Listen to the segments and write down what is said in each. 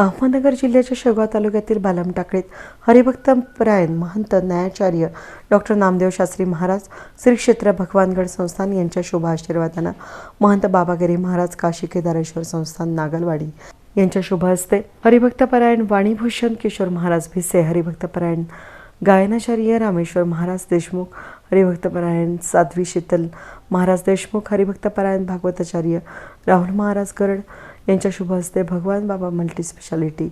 अहमदनगर जिल्ह्याच्या शेगाव तालुक्यातील बालमटाकळीत हरिभक्त परायण महंत न्यायाचार्य डॉक्टर नामदेव शास्त्री महाराज श्री क्षेत्र भगवानगड संस्थान यांच्या शुभ आशीर्वादानं महंत बाबागिरी महाराज काशी केदारेश्वर संस्थान नागलवाडी यांच्या शुभ हस्ते हरिभक्तपरायण वाणीभूषण किशोर महाराज भिसे हरिभक्तपरायण गायनाचार्य रामेश्वर महाराज देशमुख हरिभक्तपरायण साध्वी शीतल महाराज देशमुख हरिभक्तपरायण भागवताचार्य राहुल महाराज गरड यांच्या शुभ हस्ते Bhagwan Baba multi speciality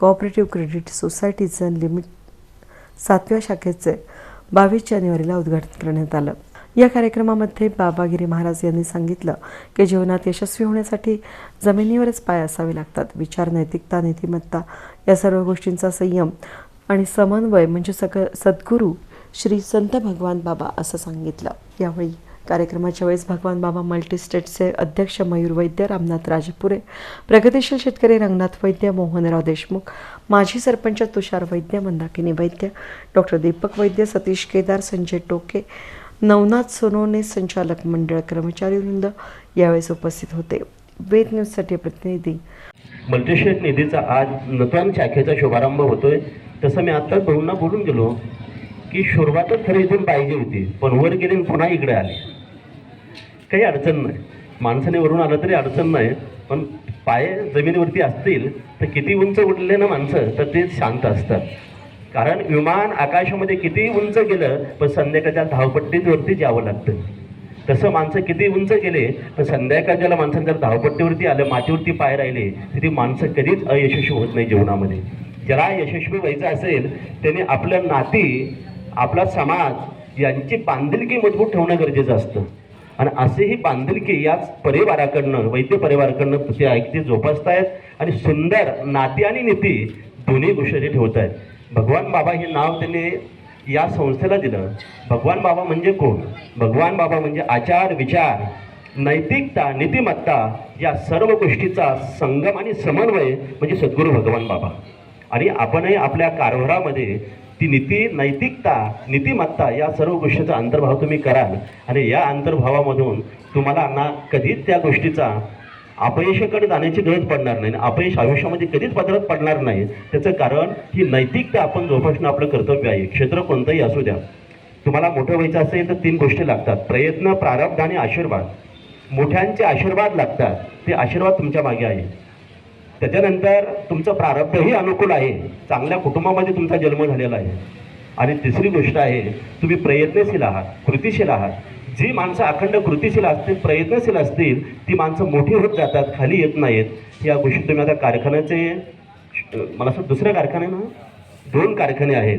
cooperative credit सोसायटीचं limited सातव्या शाखेचे बावीस जानेवारीला उद्घाटन करण्यात आलं. या कार्यक्रमामध्ये बाबागिरी महाराज यांनी सांगितलं की जीवनात यशस्वी होण्यासाठी जमिनीवरच पाय असावे लागतात. विचार नैतिकता नीतिमत्ता या सर्व गोष्टींचा संयम आणि समन्वय म्हणजे सग सद्गुरू श्री संत भगवान बाबा असं सांगितलं. यावेळी कार्यक्रमाच्या वेळेस भगवान बाबा मल्टीस्टेटचे अध्यक्ष मयूर वैद्य रामनाथ राजपुरे प्रगतीशील शेतकरी रंगनाथ वैद्य मोहनराव देशमुख माजी सरपंच तुषार वैद्य मंदाकिनी वैद्य डॉक्टर दीपक वैद्य सतीश केदार संजय टोके नवनाथ सोनोने संचालक मंडळ कर्मचारी वृंद यावेळेस उपस्थित होते. वेद न्यूजसाठी प्रतिनिधी मल्टीस्टेट निधीचा आज नूतन शाखेचा शुभारंभ होतोय. तसं मी आत्ताच भाऊंना बोलून गेलो. की सुरुवातच खरी इथून पाहिजे होती पण वर गेले पुन्हा इकडे आले. काही अडचण नाही. माणसाने वरून आलं तरी अडचण नाही पण पाय जमिनीवरती असतील तर किती उंच उडले ना माणसं तर ते शांत असतात. कारण विमान आकाशामध्ये किती उंच गेलं पण संध्याकाळच्या धावपट्टीवरती जावं लागतं. तसं माणसं किती उंच गेले तर संध्याकाळच्या माणसं जर धावपट्टीवरती आलं मातीवरती पाय राहिले तर ती माणसं कधीच अयशस्वी होत नाही जीवनामध्ये. ज्याला यशस्वी व्हायचं असेल त्याने आपलं नाती आपला समाज यांची बांधिलकी मजबूत ठेवणं गरजेचं असतं. आणि असेही बांधिलकी याच परिवाराकडनं वैद्य परिवाराकडनं ते ऐकते जोपासतायत आणि सुंदर नाती आणि नीती दोन्ही गोष्टी ठेवत आहेत भगवान बाबा हे नाव त्यांनी या संस्थेला दिलं. भगवान बाबा म्हणजे कोण? भगवान बाबा म्हणजे आचार विचार नैतिकता नीतिमत्ता या सर्व गोष्टीचा संगम आणि समन्वय म्हणजे सद्गुरू भगवान बाबा. आणि आपणही आपल्या कारभारामध्ये ती नीती नैतिकता नीतिमत्ता या सर्व गोष्टीचा अंतर्भाव तुम्ही कराल. आणि या अंतर्भावामधून तुम्हाला ना कधीच त्या गोष्टीचा अपयशाकडे जाण्याची गरज पडणार नाही. आणि अपयश आयुष्यामध्ये कधीच पदरात पडणार नाही. त्याचं कारण ही नैतिकता आपण जोपासणं आपलं कर्तव्य आहे. क्षेत्र कोणतंही असू द्या. तुम्हाला मोठं व्हायचं असेल तर तीन गोष्टी लागतात. प्रयत्न प्रारब्ध आणि आशीर्वाद. मोठ्यांचे आशीर्वाद लागतात. ते आशीर्वाद तुमच्या मागे आहे. त्याच्यानंतर तुमचं प्रारब्धही अनुकूल आहे. चांगल्या कुटुंबामध्ये तुमचा जन्म झालेला आहे. आणि तिसरी गोष्ट आहे तुम्ही प्रयत्नशील आहात कृतिशील आहात. जी माणसं अखंड कृतिशील असतील प्रयत्नशील असतील ती माणसं मोठी होत जातात खाली येत नाहीत. या गोष्टी तुम्ही आता कारखान्याचे मला असं दुसऱ्या कारखाने ना दोन कारखाने आहेत.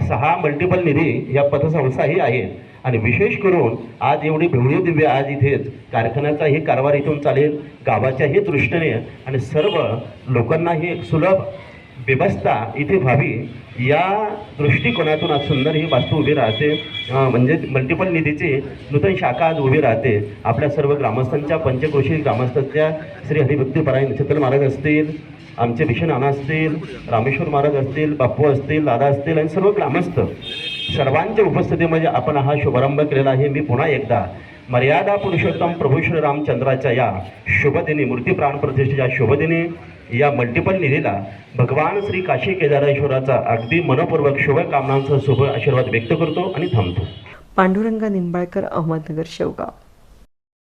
सहा मल्टिपल निधी या पथसंस्थाही आहेत. आणि विशेष करून आज एवढी भव्य दिव्य आज इथेच कारखान्याचा ही कारभार इथून चालेल गावाच्याही दृष्टीने आणि सर्व लोकांना ही एक सुलभ व्यवस्था इथे व्हावी या दृष्टिकोनातून आज सुंदर ही वास्तू उभी राहते. म्हणजे मल्टिपल निधीची नूतन शाखा आज उभी राहते. आपल्या सर्व ग्रामस्थांच्या पंचक्रोशी ग्रामस्थांच्या श्री हरिभक्तीपरायण शीतल महाराज असतील आमचे भीषण नाना असतील रामेश्वर महाराज असतील बाप्पू असतील दादा असतील आणि सर्व ग्रामस्थ. सर्वांच्या उपस्थितीमध्ये आपण हा शुभारंभ केलेला आहे. मी पुन्हा एकदा मर्यादा पुरुषोत्तम प्रभू श्री रामचंद्राच्या या शुभदिनी मूर्ती प्राण प्रतिष्ठेच्या शुभदिनी या मल्टिपल निधीला भगवान श्री काशी केदारेश्वराचा अगदी मनपूर्वक शुभकामनांचा शुभ आशीर्वाद व्यक्त करतो आणि थांबतो. पांडुरंग निंबाळकर अहमदनगर शेवगाव.